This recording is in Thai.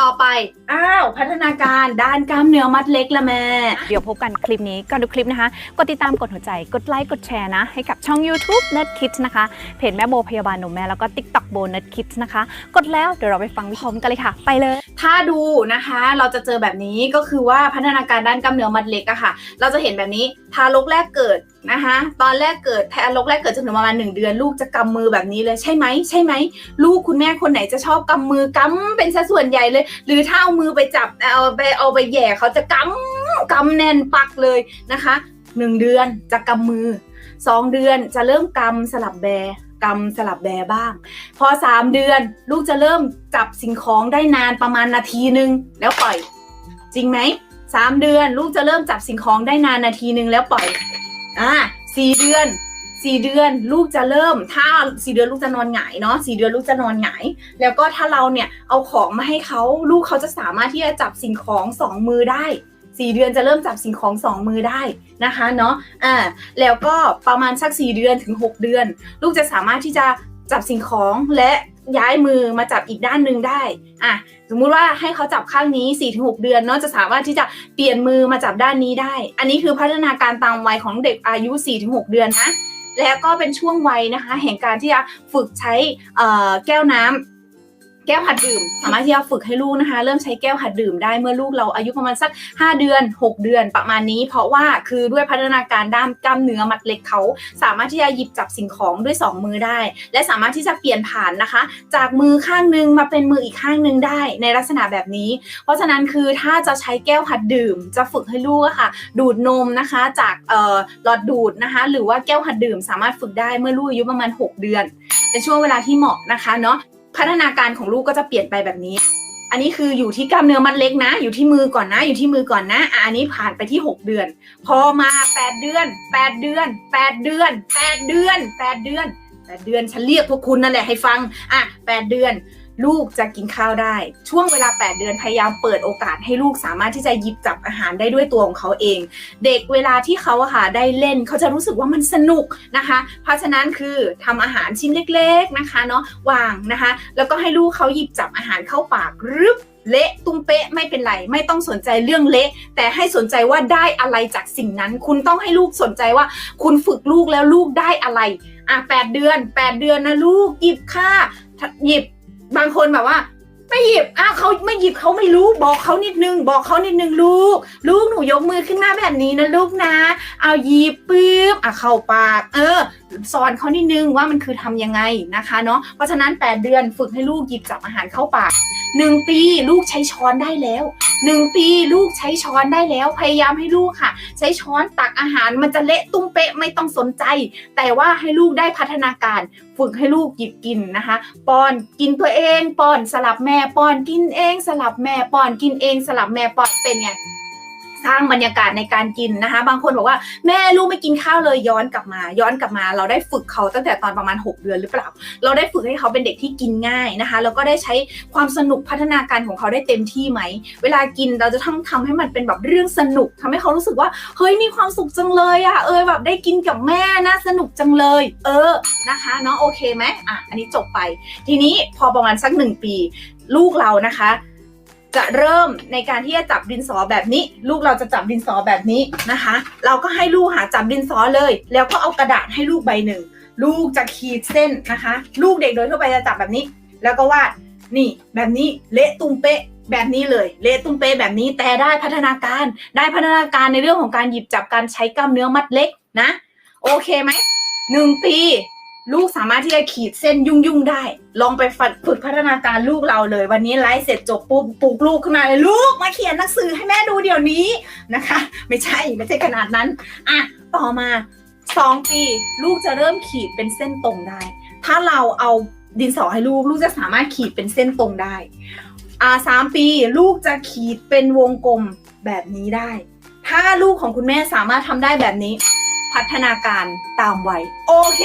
ต่อไป อ้าว พัฒนาการด้านกล้ามเนื้อมัดเล็กละแม่ เดี๋ยวพบกันคลิปนี้ก่อนดูคลิปนะคะ กดติดตามกดหัวใจ กดไลค์กดแชร์นะ ให้กับช่อง YouTube Nerd Kids นะคะ เพจแม่โบพยาบาลหนุ่มแม่แล้วก็ TikTok โบ Nerd Kids นะคะ กดแล้วเดี๋ยวเราไปฟังพร้อมกันเลยค่ะ ไปเลย ถ้าดูนะคะเราจะเจอแบบนี้ก็คือว่าพัฒนาการด้านกล้ามเนื้อมัดเล็กอะค่ะ เราจะเห็นแบบนี้ทารกแรกเกิดนะคะตอนแรกเกิดทารกแรกเกิดจนถึงประมาณหนึ่งเดือน ลูกจะกำมือแบบนี้เลยใช่ไหมใช่ไหมลูกคุณแม่คนไหนจะชอบกำมือกำเป็นซะส่วนใหญ่เลย หรือถ้าเอามือไปจับเอาไปเอาไปแย่เขาจะกำกำแน่นปักเลยนะคะหนึ่งเดือนจะกำมือสองเดือนจะเริ่มกำสลับแบ กำสลับแบบ้าง พอสามเดือนลูกจะเริ่มจับสิ่งของได้นานประมาณนาทีหนึ่งแล้วปล่อย จริงไหมสามเดือน ลูกจะเริ่มจับสิ่งของได้นานนาทีหนึ่งแล้วปล่อยอ่าสี่เดือนสี่เดือนลูกจะเริ่ม ถ้าสี่เดือนลูกจะนอนหงายเนาะสี่เดือนลูกจะนอนหงายแล้วก็ถ้าเราเนี่ยเอาของมาให้เขาลูกเขาจะสามารถที่จะจับสิ่งของสองมือได้ สี่เดือนจะเริ่มจับสิ่งของสองมือได้นะคะเนาะอ่าแล้วก็ประมาณสักสี่เดือนถึงหกเดือน ลูกจะสามารถที่จะจับสิ่งของและย้ายมือมาจับอีกด้านหนึ่งได้อะสมมุติว่าให้เขาจับข้างนี้4-6เดือนเนาะจะสามารถที่จะเปลี่ยนมือมาจับด้านนี้ได้ อันนี้คือพัฒนาการตามวัยของเด็กอายุ4-6เดือนนะแล้วก็เป็นช่วงวัยนะคะ แห่งการที่จะฝึกใช้แก้วน้ำ แก้วหัดดื่ม สามารถที่จะฝึกให้ลูกนะคะ เริ่มใช้แก้วหัดดื่มได้เมื่อลูกเราอายุประมาณสัก 5 เดือน 6 เดือนประมาณนี้ เพราะว่าคือด้วยพัฒนาการด้านกล้ามเนื้อมัดเล็กเขา สามารถที่จะหยิบจับสิ่งของด้วย 2 มือได้ และสามารถที่จะเปลี่ยนผ่านนะคะ จากมือข้างหนึงมาเป็นมืออีกข้างหนึงได้ในลักษณะแบบนี้ เพราะฉะนั้นคือถ้าจะใช้แก้วหัดดื่ม จะฝึกให้ลูกอะค่ะ ดูดนมนะคะจากหลอดดูดนะคะ หรือว่าแก้วหัดดื่มสามารถฝึกได้เมื่อลูกอายุประมาณ 6 เดือน เป็นช่วงเวลาที่เหมาะนะคะเนาะ พัฒนาการของลูกก็จะเปลี่ยนไปแบบนี้ อันนี้คืออยู่ที่กล้ามเนื้อมัดเล็กนะ อยู่ที่มือก่อนนะ อยู่ที่มือก่อนนะอะอันนี้ผ่านไปที่ 6 เดือน พอมา 8 เดือน 8 เดือน 8 เดือน 8 เดือน 8 เดือน 8 เดือน ฉันเรียกพวกคุณนั่นแหละให้ฟัง อะ 8 เดือน ลูกจะกินข้าวได้ ช่วงเวลา 8 เดือนพยายามเปิดโอกาสให้ลูกสามารถที่จะหยิบจับอาหารได้ด้วยตัวของเขาเอง เด็กเวลาที่เขาอะค่ะได้เล่นเขาจะรู้สึกว่ามันสนุกนะคะ เพราะฉะนั้นคือทำอาหารชิ้นเล็ก ๆนะคะเนาะวางนะคะ แล้วก็ให้ลูกเขาหยิบจับอาหารเข้าปากรึบเละตุ้มเป๊ะไม่เป็นไร ไม่ต้องสนใจเรื่องเละ แต่ให้สนใจว่าได้อะไรจากสิ่งนั้น คุณต้องให้ลูกสนใจว่า คุณฝึกลูกแล้วลูกได้อะไร อะแปดเดือนแปดเดือนนะลูกหยิบค่าหยิบ บางคนแบบว่า ไม่หยิบอ้าวเขาไม่หยิบเขาไม่รู้บอกเขานิดนึง บอกเขานิดนึงลูก ลูกหนูยกมือขึ้นมาแบบนี้นะลูกนะ เอาหยิบปึ๊บอะเข้าปาก เออ สอนเขานิดนึงว่ามันคือทำยังไงนะคะเนาะเพราะฉะนั้น 8 เดือนฝึกให้ลูกหยิบจับอาหารเข้าปาก หนึ่งปีลูกใช้ช้อนได้แล้วหนึ่งปีลูกใช้ช้อนได้แล้ว พยายามให้ลูกค่ะ ใช้ช้อนตักอาหารมันจะเละตุ้มเป๊ะไม่ต้องสนใจ แต่ว่าให้ลูกได้พัฒนาการฝึกให้ลูกหยิบกินนะคะ ป้อนกินตัวเอง ป้อนสลับแม่ป้อนกินเอง สลับแม่ป้อนกินเองสลับแม่ป้อนเป็นไง สร้างบรรยากาศในการกินนะคะ บางคนบอกว่าแม่ลูกไม่กินข้าวเลยย้อนกลับมา ย้อนกลับมา เราได้ฝึกเขาตั้งแต่ตอนประมาณ 6 เดือนหรือเปล่า เราได้ฝึกให้เขาเป็นเด็กที่กินง่ายนะคะ แล้วก็ได้ใช้ความสนุกพัฒนาการของเขาได้เต็มที่ไหม เวลากินเราจะต้องทำให้มันเป็นแบบเรื่องสนุกทำให้เขารู้สึกว่าเฮ้ยมีความสุขจังเลยอะเออแบบได้กินกับแม่นะสนุกจังเลย เออนะคะเนาะโอเคไหมอะอันนี้จบไป ทีนี้พอประมาณสักหนึ่งปี ลูกเรานะคะ จะเริ่มในการที่จะจับดินสอแบบนี้ ลูกเราจะจับดินสอแบบนี้นะคะ เราก็ให้ลูกหาจับดินสอเลย แล้วก็เอากระดาษให้ลูกใบหนึ่ง ลูกจะขีดเส้นนะคะ ลูกเด็กโดยทั่วไปจะจับแบบนี้ แล้วก็วาดนี่แบบนี้เละตุ้มเป๊ะแบบนี้เลยเละตุ้มเป๊ะแบบนี้แต่ได้พัฒนาการได้พัฒนาการในเรื่องของการหยิบจับการใช้กล้ามเนื้อมัดเล็กนะ โอเคไหมหนึ่งปี ลูกสามารถที่จะขีดเส้นยุ่งยุ่งๆได้ ลองไปฝึกพัฒนาการลูกเราเลย วันนี้ไลฟ์เสร็จจบปุ๊บปลุกลูกขึ้นมาเลยลูกมาเขียนหนังสือให้แม่ดูเดี๋ยวนี้นะคะ ไม่ใช่ไม่ใช่ขนาดนั้นอะต่อมาสองปีลูกจะเริ่มขีดเป็นเส้นตรงได้ ถ้าเราเอาดินสอให้ลูกลูกจะสามารถขีดเป็นเส้นตรงได้ อ่าสามปีลูกจะขีดเป็นวงกลมแบบนี้ได้ ถ้าลูกของคุณแม่สามารถทำได้แบบนี้ พัฒนาการตามวัยโอเค